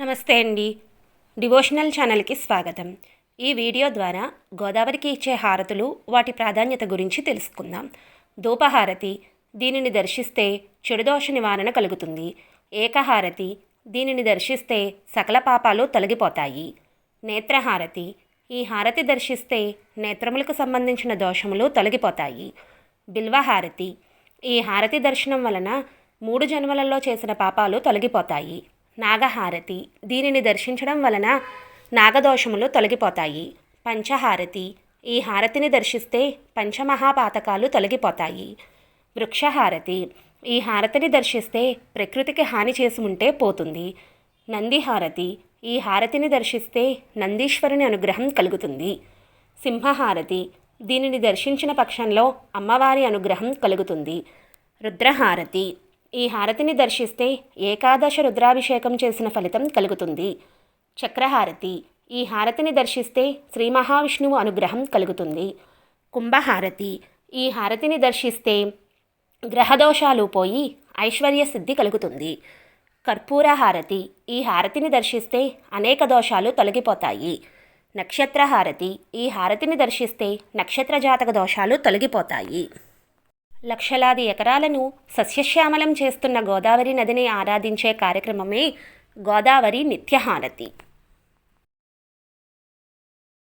నమస్తే అండి. డివోషనల్ ఛానల్కి స్వాగతం. ఈ వీడియో ద్వారా గోదావరికి ఇచ్చే హారతులు వాటి ప్రాధాన్యత గురించి తెలుసుకుందాం. ధూపహారతి దీనిని దర్శిస్తే చెడుదోష నివారణ కలుగుతుంది. ఏకహారతి దీనిని దర్శిస్తే సకల పాపాలు తొలగిపోతాయి. నేత్రహారతి ఈ హారతి దర్శిస్తే నేత్రములకు సంబంధించిన దోషములు తొలగిపోతాయి. బిల్వహారతి ఈ హారతి దర్శనం వలన మూడు జన్మలలో చేసిన పాపాలు తొలగిపోతాయి. నాగహారతి దీనిని దర్శించడం వలన నాగదోషములు తొలగిపోతాయి. పంచహారతి ఈ హారతిని దర్శిస్తే పంచమహాపాతకాలు తొలగిపోతాయి. వృక్షహారతి ఈ హారతిని దర్శిస్తే ప్రకృతికి హాని చేసి ఉంటే పోతుంది. నందిహారతి ఈ హారతిని దర్శిస్తే నందీశ్వరుని అనుగ్రహం కలుగుతుంది. సింహహారతి దీనిని దర్శించిన పక్షంలో అమ్మవారి అనుగ్రహం కలుగుతుంది. రుద్రహారతి ఈ హారతిని దర్శిస్తే ఏకాదశ రుద్రాభిషేకం చేసిన ఫలితం కలుగుతుంది. చక్రహారతి ఈ హారతిని దర్శిస్తే శ్రీ మహావిష్ణువు అనుగ్రహం కలుగుతుంది. కుంభహారతి ఈ హారతిని దర్శిస్తే గ్రహదోషాలు పోయి ఐశ్వర్య సిద్ధి కలుగుతుంది. కర్పూర హారతి ఈ హారతిని దర్శిస్తే అనేక దోషాలు తొలగిపోతాయి. నక్షత్ర హారతి ఈ హారతిని దర్శిస్తే నక్షత్ర జాతక దోషాలు తొలగిపోతాయి. లక్షలాది ఎకరాలను సస్యశ్యామలం చేస్తున్న గోదావరి నదిని ఆరాధించే కార్యక్రమమే గోదావరి నిత్యహారతి.